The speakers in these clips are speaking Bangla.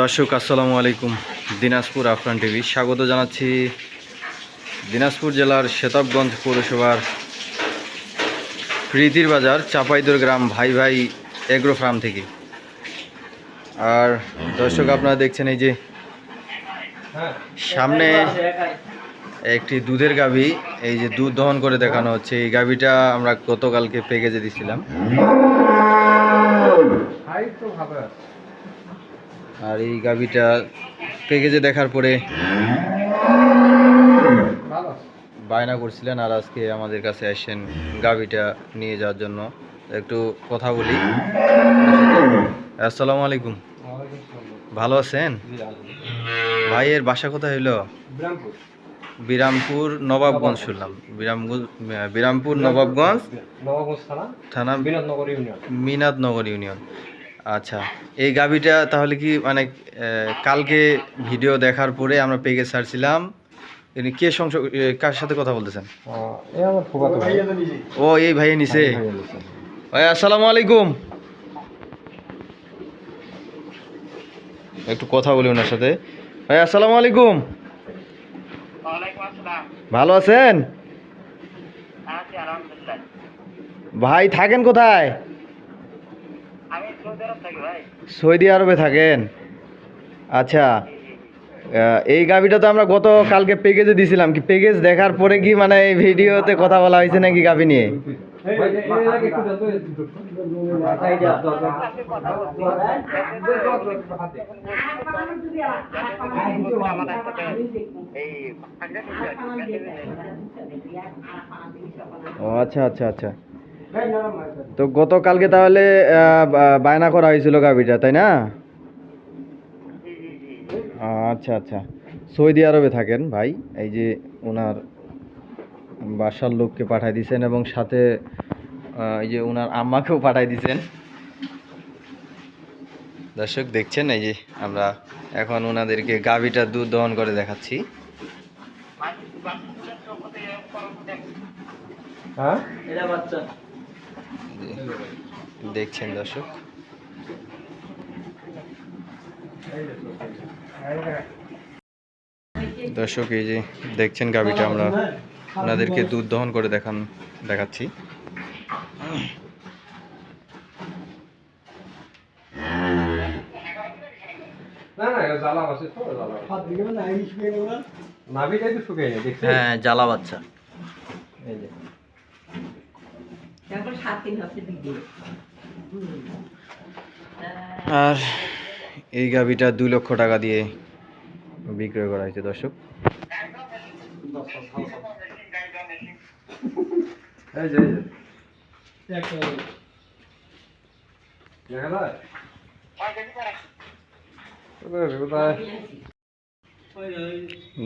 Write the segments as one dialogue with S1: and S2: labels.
S1: দর্শক, আসসালামু আলাইকুম। দিনাজপুর আফরান টিভি। স্বাগত জানাচ্ছি দিনাজপুর জেলার শেতাবগঞ্জ পৌরসভার প্রীতির বাজার, চাপাইদুর গ্রাম, ভাই ভাই এগ্রো ফার্ম থেকে। আর দর্শক, আপনারা দেখছেন এই যে সামনে একটি দুধের গাভী, এই যে দুধ দহন করে দেখানো হচ্ছে। এই গাভীটা আমরা গতকালকে প্যাকেজে দিছিলাম। আর এই গাভীটা প্যাকেজে দেখার পরে বায়না করছিলেন আর আজকে আমাদের কাছে আসেন গাভীটা নিয়ে যাওয়ার জন্য। একটু কথা বলি। আসসালামু আলাইকুম। ভালো আছেন? ভাইয়ের বাসা কোথায় হইল? বিরামপুর নবাবগঞ্জ শুনলাম। বিরামপুর বিরামপুর নবাবগঞ্জ
S2: থানা
S1: মিনাদনগর ইউনিয়ন। আচ্ছা এই গাভিটা তাহলে কি মানে কালকে ভিডিও দেখার পরে আমরা পেগে ইনি কে সংস কার সাথে কথা বলতেছেন? ও এই ভাই নিছে
S2: ভাই
S1: আসসালামু আলাইকুম। একটু কথা বলি ওনার সাথে। ভাই আসসালামু আলাইকুম। ভালো আছেন? ভাই থাকেন কোথায়? সৌদি আরবে থাকেন? আচ্ছা এই গাভিটা তো আমরা গত কালকে প্যাকেজে দিছিলাম। কি প্যাকেজ দেখার পরে কি মানে এই ভিডিওতে কথা বলা হয়েছে নাকি গাভি নিয়ে। ও আচ্ছা আচ্ছা আচ্ছা। তো গতকালকে তাহলে বায়না করা হয়েছিল গাভিটা তাই না? আচ্ছা আচ্ছা। সৌদি আরবে থাকেন ভাই এই যে ওনার বাসার লোককে পাঠাই দিয়েছেন এবং সাথে এই যে ওনার আম্মাকেও পাঠাই দিয়েছেন দর্শক দেখছেন এই যে আমরা এখন ওনাদেরকে গাভিটা দুধ দহন করে দেখাচ্ছি।
S2: হ্যাঁ?
S1: দেখছেন দর্শক। দর্শক এই যে দেখছেন গাভিটা আমরা ওনাদেরকে দুধ দহন করে দেখান দেখাচ্ছি? হ্যাঁ জ্বালা বাচ্চা।
S2: এই যে।
S3: তারপর সাত দিন হচ্ছে দিদি
S1: আর এই গাভিটা দুই লক্ষ টাকা দিয়ে বিক্রয় করা হয়েছে দর্শক?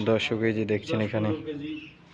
S1: দর্শক এই যে দেখছেন এখানে।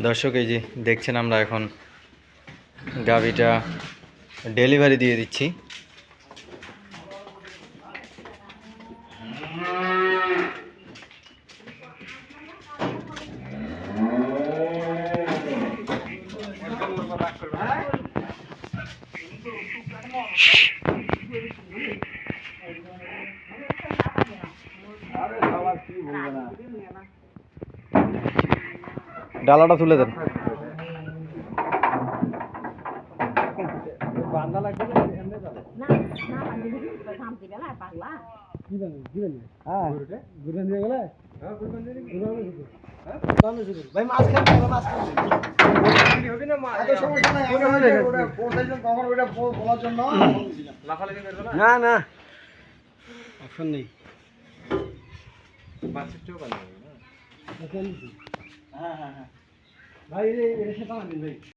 S1: দর্শক এই যে দেখছেন আমরা এখন গাভিটা ডেলিভারি দিয়ে দিচ্ছি Shh.
S2: ডালাটা তুলে দেন।
S4: না
S5: না।
S6: অপশন নেই।
S4: বাচ্চা চোখ
S6: হ্যাঁ হ্যাঁ হ্যাঁ। ভাই এটা সাথে আনেন ভাই